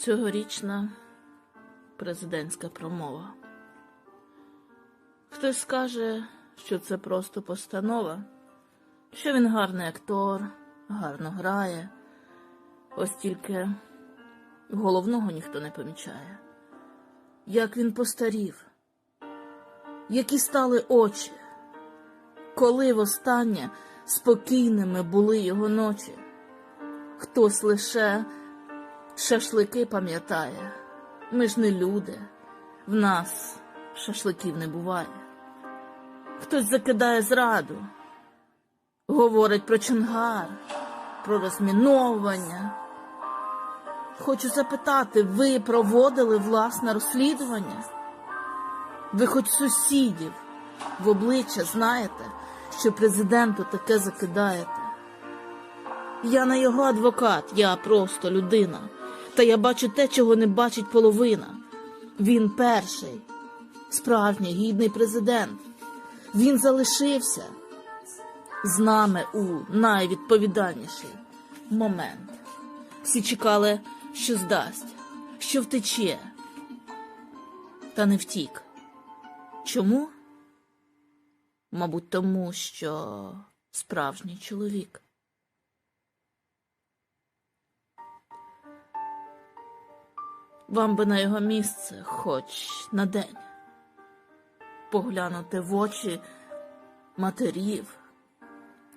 Цьогорічна президентська промова. Хтось скаже, що це просто постанова, що він гарний актор, гарно грає, ось тільки головного ніхто не помічає. Як він постарів, які стали очі, коли востаннє спокійними були його ночі. Хтось лише шашлики пам'ятає. Ми ж не люди, в нас шашликів не буває. Хтось закидає зраду, говорить про чонгар, про розміновування. Хочу запитати, ви проводили власне розслідування? Ви хоч сусідів в обличчя знаєте, що президенту таке закидаєте? Я не його адвокат, я просто людина. Та я бачу те, чого не бачить половина. Він перший, справжній гідний президент. Він залишився з нами у найвідповідальніший момент. Всі чекали, що здасть, що втече, та не втік. Чому? Мабуть, тому що справжній чоловік. Вам би на його місце хоч на день поглянути в очі матерів,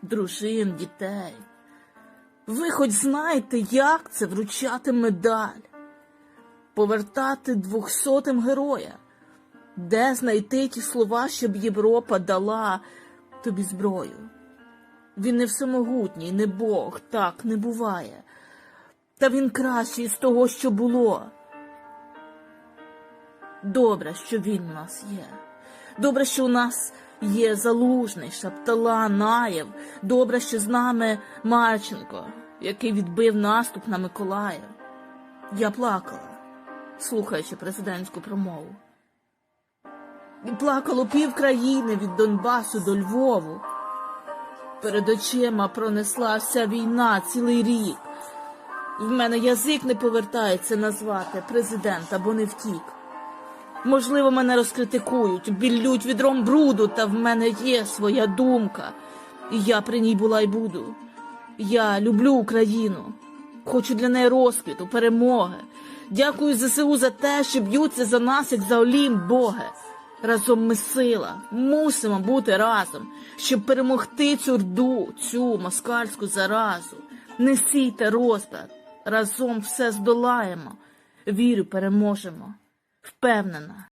дружин, дітей. Ви хоч знаєте, як це вручати медаль, повертати двохсотим героя, де знайти ті слова, щоб Європа дала тобі зброю. Він не всемогутній, не Бог, так не буває. Та він кращий з того, що було. Добре, що він у нас є. Добре, що у нас є Залужний, Шаптала, Наєв. Добре, що з нами Марченко, який відбив наступ на Миколаїв. Я плакала, слухаючи президентську промову. І плакало пів країни від Донбасу до Львову. Перед очима пронесла вся війна цілий рік. В мене язик не повертається назвати президента, бо не втік. Можливо, мене розкритикують, біллють відром бруду, та в мене є своя думка, і я при ній була й буду. Я люблю Україну, хочу для неї розквіту, перемоги. Дякую ЗСУ за те, що б'ються за нас, як за олім Боги. Разом ми сила, мусимо бути разом, щоб перемогти цю рду, цю москальську заразу. Не сійте розпад, разом все здолаємо. Вірю, переможемо. Впевнена,